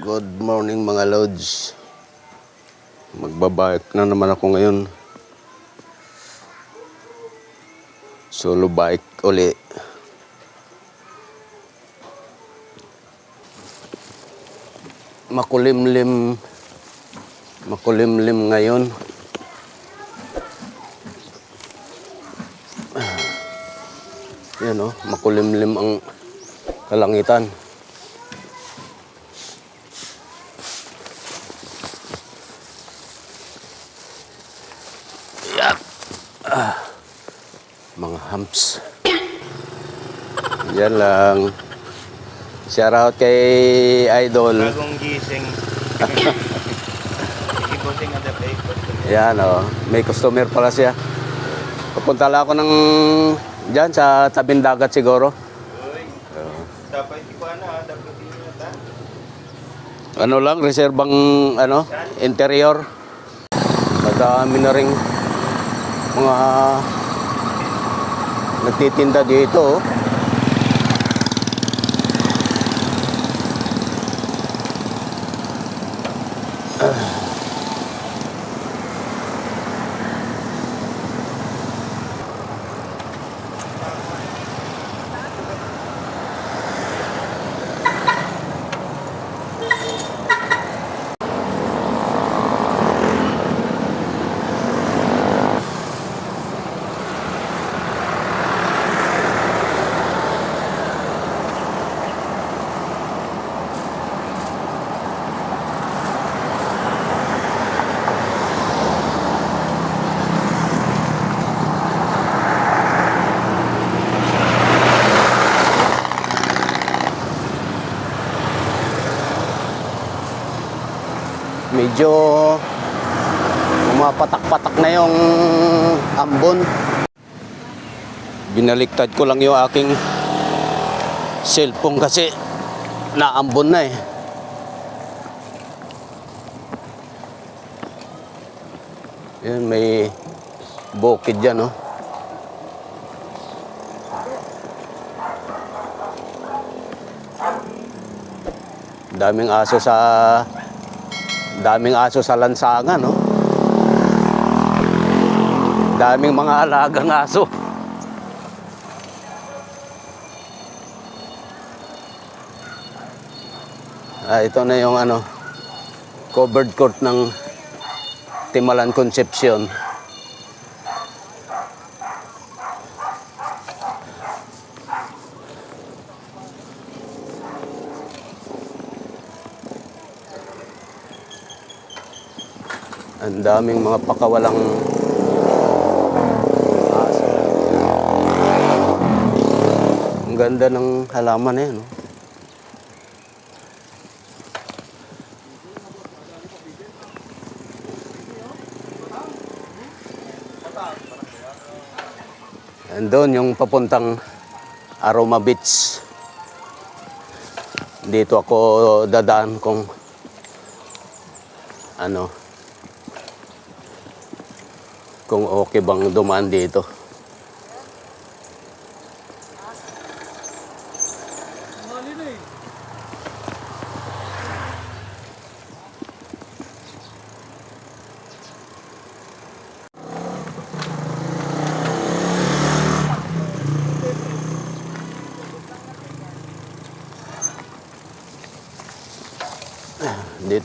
Good morning mga lods. Magbabike na naman ako ngayon. Solo bike uli. Makulimlim. Makulimlim ngayon. Yan o, makulimlim ang kalangitan. Humps. Yan lang. Shout out kay Idol. Bagong gising. Yan o. May customer pala siya. Papunta lang ako ng dyan sa tabing dagat siguro. Dapat ko na, dapat na ta. Ano lang, reserbang ano, interior. Madami na rin mga nagtitinda dito. oh. Medyo pumapatak-patak na yung ambon. Binaliktad ko lang yung aking cellphone kasi naambon na eh. Yan, may bukid dyan, oh. Daming aso sa daming aso sa lansangan, no? Daming mga alagang aso. Ah, ito na yung ano, covered court ng Timalan Concepcion. Ang daming mga pakawalang aso. Ang ganda ng halaman na yan. No? Andun yung papuntang Aroma Beach. Dito ako dadaan kung ano kung okay bang dumaan dito.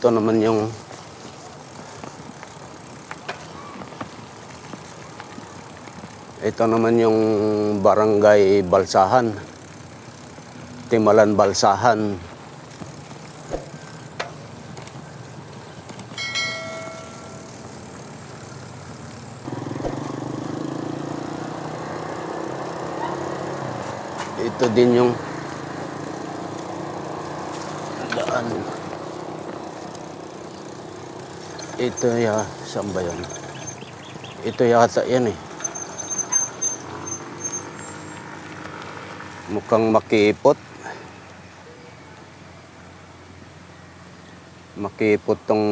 Dito naman yung Ito naman yung barangay Balsahan. Timalan Balsahan. Ito din yung daan. Ito ya, saan ba yun? Ito yata yan eh. Mukhang makipot. Makipot tong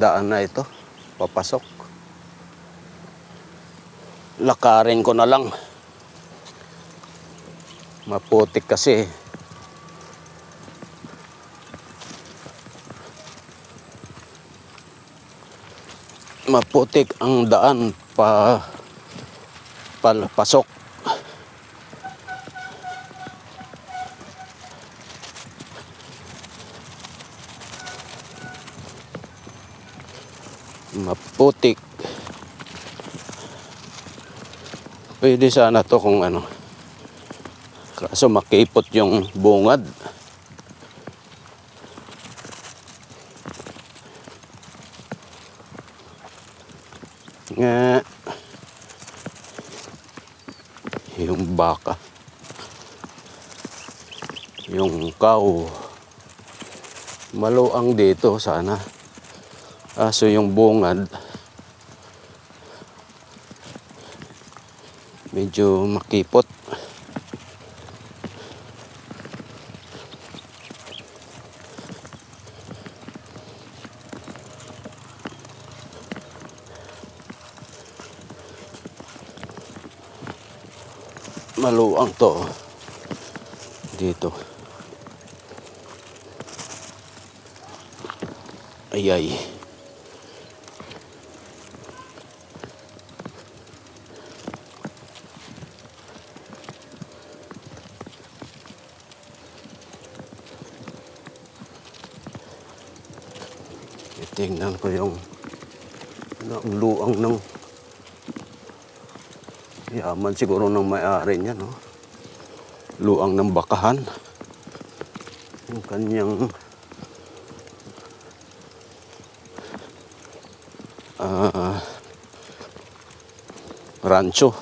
daan na ito. Papasok. Lakarin ko na lang. Maputik kasi. Maputik ang daan pa palpasok. Maputik. Pwede sana to kung ano. Kaso makipot yung bungad. Nga. Yung baka. Yung cow. Maluang dito sana. Aso yung bungad. Medyo makipot. Maluang to. Dito. Ay ay. Tingnan ko yung ang luang ng yaman siguro ng may-ari niya, no? Luang ng bakahan. Yung kanyang ah rancho.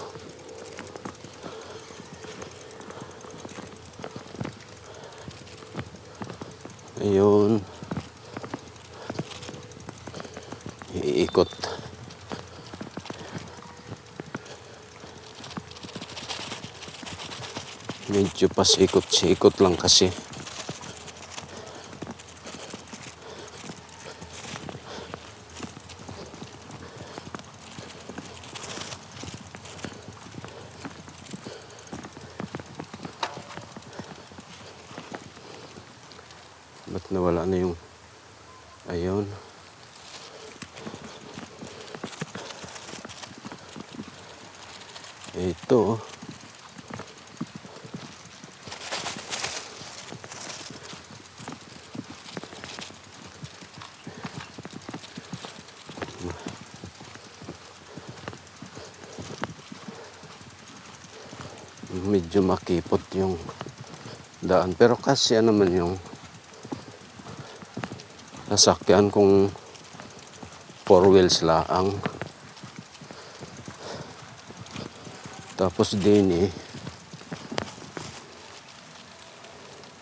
Ayun. Iikot. Medyo pasikot-sikot lang kasi. Ba't nawala na yung... Ayun. Ito. oh. Medyo makipot yung daan. Pero kasi naman yung sasakyan kung four wheels laang. Tapos din eh,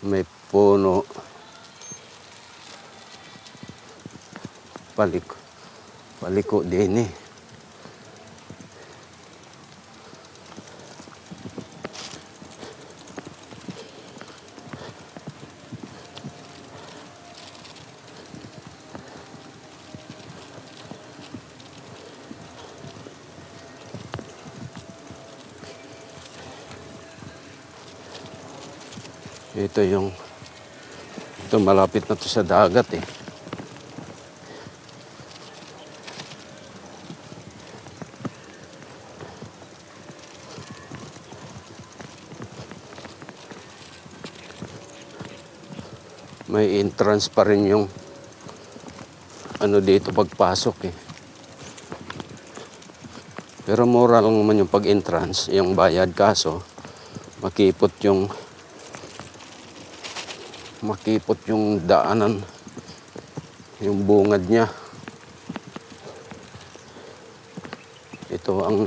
may puno. Paliko. Paliko din eh. Ito yung ito malapit na to sa dagat eh. May entrance pa rin yung ano dito pagpasok eh. Pero mura lang naman yung pag-entrance, yung bayad kaso makipot yung makipot yung daanan yung bungad niya. Ito ang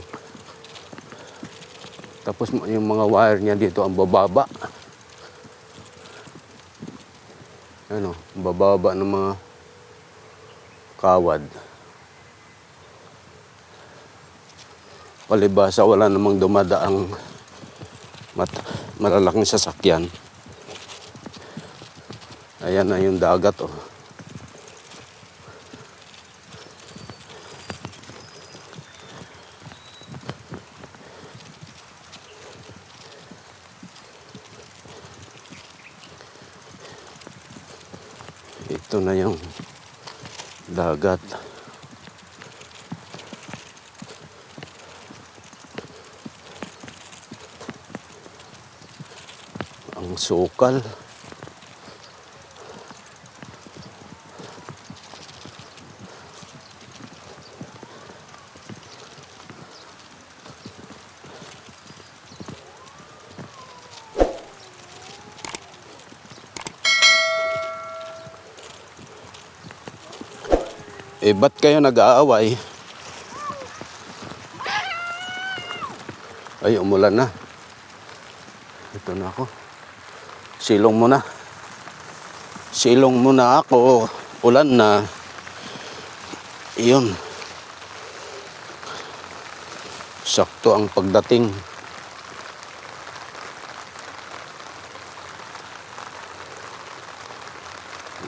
tapos yung mga wire niya dito ang bababa. Ano bababa ng mga kawad. Palibasa wala namang dumadaang mat malalaking sasakyan Ayan na yung dagat oh. Ito na yung dagat. Ang sukal. Eh, ba't kayo nag-aaway? Ay, umulan na. Ito na ako. Silong mo na. Silong mo na ako. Ulan na. Iyon. Sakto ang pagdating.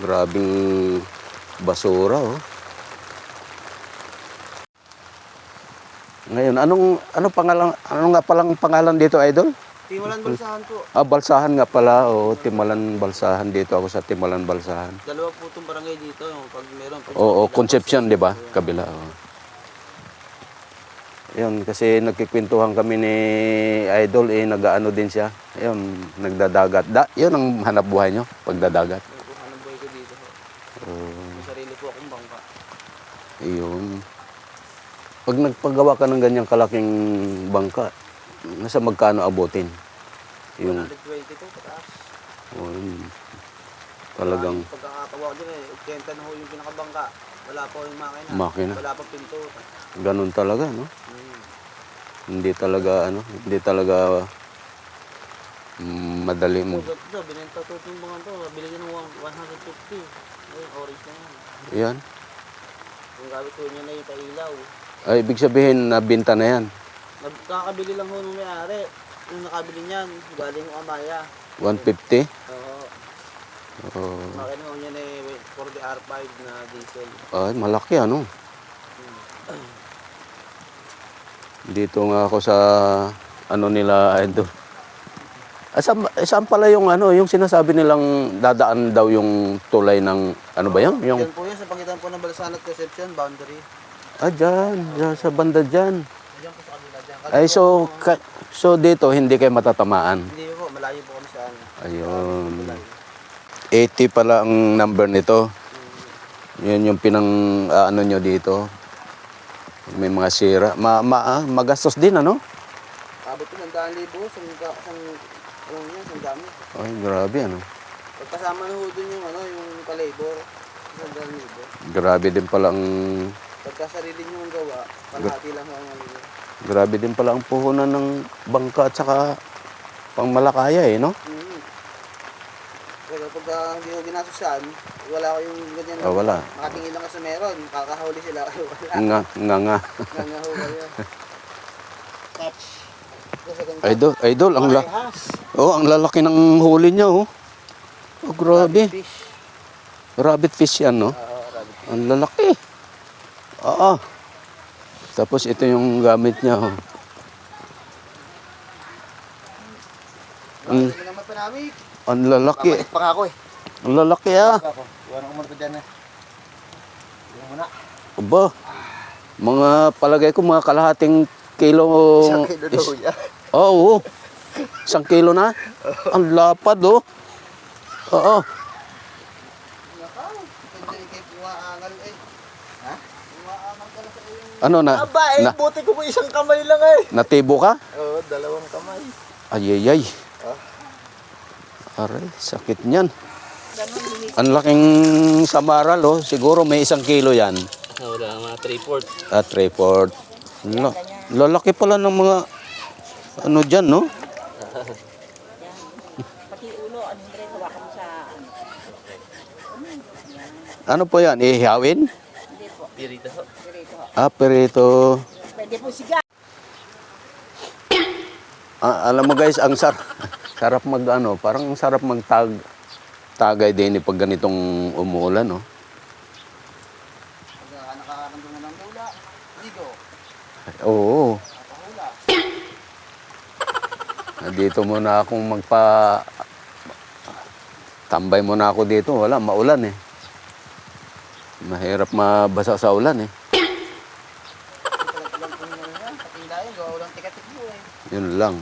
Grabing basura, oh. Ngayon, anong ano pangalan ano nga palang pangalan dito, idol? Timulan balsahan po. Ah, Balsahan nga pala. Oo, Timalan Balsahan dito ako sa Timalan Balsahan. Dalawa po itong barangay dito. Yung pag meron. Oo, Concepcion, di ba? Kabila. oo. Yun, kasi nagkikwentuhan kami ni Idol, eh, nag-ano din siya. Yun, nagdadagat. Da, yun ang hanap buhay nyo, pagdadagat. Ng buhay ko dito. Oo, May sarili po akong bangka. yun. Pag nagpagawa ka ng ganyang kalaking bangka, nasa magkano abutin? Yung, 120 to, pataas. oh, yun. Talagang Pagkakatawa ko din eh. 80 na ho yung pinakabangka. Wala po yung makina. Makina. Wala pa pinto. ganun talaga, no? Hmm. Hindi talaga, ano, hindi talaga mm, madali mo. Ito, binenta to itong mga to. Bili ng 150. Ayun, orange na yan. Yan. Yung gamit ko niya na yung pailaw. Ay, ibig sabihin, nabinta na yan. Nagkakabili lang ho nung may-ari. Yung nakabili niyan, galing yung Amaya. 150. Oo. Oh, Makina ho niya na eh, 40 R5 na diesel. ay, malaki ano. Dito nga ako sa ano nila idol. Ah, saan, eh, saan pala yung ano, yung sinasabi nilang dadaan daw yung tulay ng ano ba yan? Yung Yan po yan sa pangitan po ng Balsan at Concepcion, boundary. Ah dyan, dyan sa banda dyan. Diyan po sa kabila dyan. Ay so ka- so dito hindi kayo matatamaan. Hindi po, malayo po kami sa ano. Ayun. Malayo. 80 pala ang number nito. Yan yung pinang ah, ano nyo dito. May mga sira. Ma, ma, ah, magastos din ano? Abot po ng daan libo, sa mga, sa ano niya, sa dami. Ay, grabe ano. Pagkasama na ho dun yung ano, yung palabor, sa daan libo. Grabe din pala ang Pagka sarili niyo ang gawa, kalahati lang ho ang ano grabe din pala ang puhunan ng bangka at saka pangmalakaya eh, no? Mm. Pero pagka hindi ko ginasusan, wala ko yung ganyan. Ah, wala. Makatingin lang ka sa meron, kakahuli sila. Wala. Nga, nga, nga. Nangaho kayo. Catch. Kasi ganito. Idol, idol, ang la. Oh, ang lalaki ng huli niya, oh. Oh, grabe. Fish. Rabbit fish yan, no? Oo, rabbit. Ang lalaki. Oo. Tapos ito yung gamit niya, oh. Hindi naman. Ang lalaki. Pabalik pa nga ako eh. Ang lalaki, ah. Ako. Iwan ko muna ko dyan eh. Iwan. Aba, mga palagay ko mga kalahating kilo. Isang kilo daw is- yan. Oo, oo. Isang kilo na. Ang lapad, oh. Oo. Nakaw. Hindi kayo pumaangal eh. Ha? Pumaangal ka na sa iyong... Ano na? Aba eh, na buti ko po isang kamay lang eh. natibo ka? Oo, dalawang kamay. Ayayay. Ah. Aray, sakit niyan. Ang laking samaral, oh. Siguro may isang kilo yan. Wala, mga 3-4. At report. La, lalaki pala ng mga ano dyan, no? Pati ulo, ano Andre, hawakan mo sa ano. Ano po yan? Ihawin? Hindi po, Pirita ho. Dirito. Ah, perito. Pwede po siga. Ah, alam mo guys, ang sar sarap mag ano, parang ang sarap magtag tagay din eh pag ganitong umuulan, no? Ng hula, ligo, Oo. Dito muna akong magpa tambay muna ako dito, wala maulan eh. Mahirap mabasa sa ulan eh. Talag-talag po nyo na yan. Pati layo, gawa walang tikat-tik mo eh. Yun lang.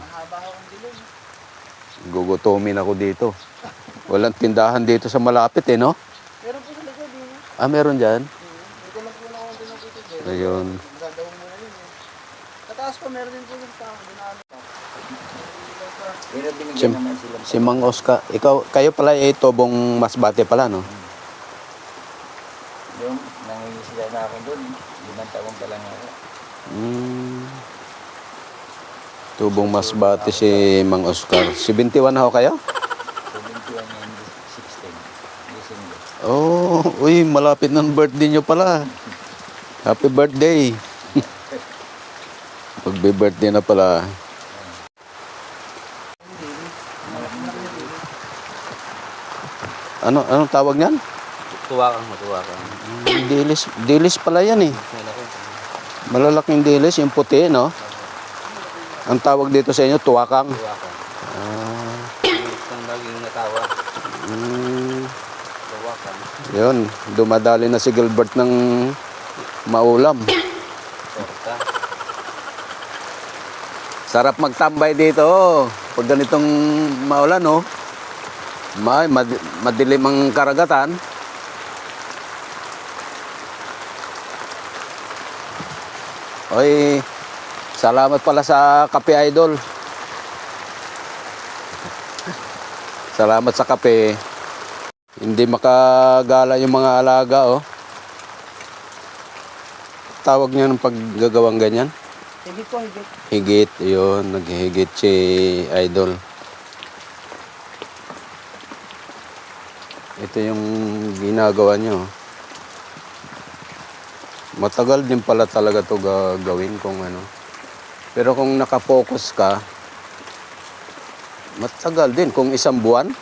Gugutumin ako dito. Walang tindahan dito sa malapit eh, no? Meron po sa likod yun. Ah, meron dyan? Dito lang po na ako tubig. eh. Ayun. Gagawin mo na yun eh. Pa meron din po yung tao. Si, si Mang Oscar, ikaw, kayo pala eh, tobong masbate pala, no? Yung nangingi sila na ako doon. Limang taon pa lang ako. Mm. Tubong masbate si Mang Oscar. 71 na ho kayo? 71 and 16. December. Oh, uy, malapit ng birthday nyo pala. Happy birthday. Pagbe-birthday na pala. Ano anong tawag niyan? Tuwakan mo, tuwakan. Mm, Dilis, dilis pala yan eh. Malalaking dilis, yung puti, no? Ang tawag dito sa inyo, tuwakang. Tuwakan. Ah, Isang laging natawa. mm, Tuwakan. yun, dumadali na si Gilbert ng maulam. Torta. Sarap magtambay dito. oh. Pag ganitong maulan, oh. May, mad- madilim ang karagatan. Oy, salamat pala sa kape idol. Salamat sa kape. Hindi makagala yung mga alaga, oh. Tawag niya ng paggagawang ganyan. Higit po, higit. Higit, yun, naghihigit si Idol. Ito yung ginagawa nyo. Matagal din pala talaga to gagawin kung ano. Pero kung nakapokus ka, matagal din. Kung isang buwan.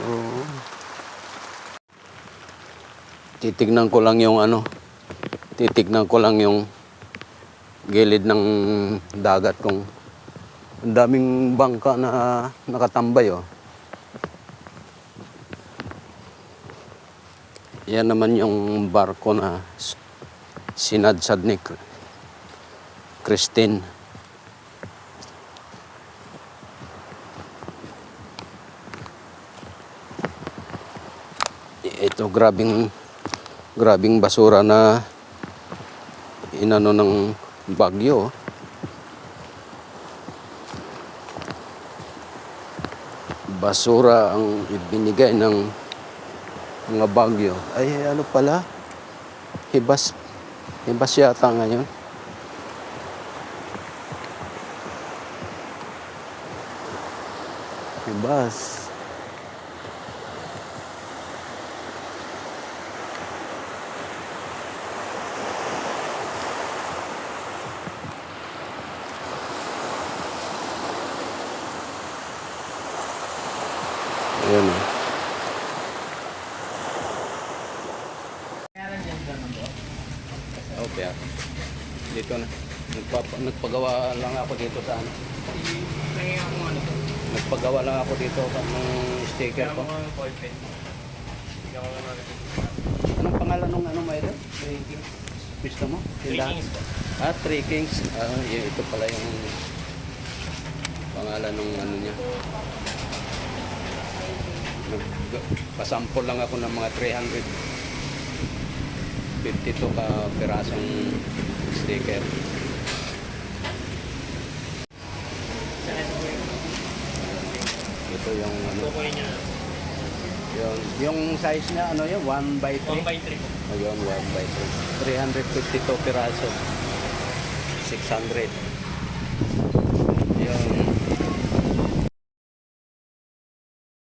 Oo. Titignan ko lang yung ano. Titignan ko lang yung gilid ng dagat kung ang daming bangka na nakatambay oh. Yan naman yung barko na sinadsad ni Christine. Ito grabing grabing basura na inano ng bagyo. Basura ang ibinigay ng mga bagyo. Ay, ano pala? Hibas. Hibas yata ngayon. Hibas. Ayan oh. Okay. ah. Dito na. Nagpapa, nagpagawa lang ako dito sa ano. Nagpagawa lang ako dito sa ng sticker ko. Anong pangalan ng ano may doon? Gusto mo? Tindahan? Ah, Three Kings. Ah, ito pala yung pangalan ng ano niya. Pasample lang ako ng mga 300 52 ka pirasong sticker. Ito yung ano. Yun. Yung size niya ano yun? 1 by 3? 1 by 3. Ayun, 1 by 3. 352 piraso. 600.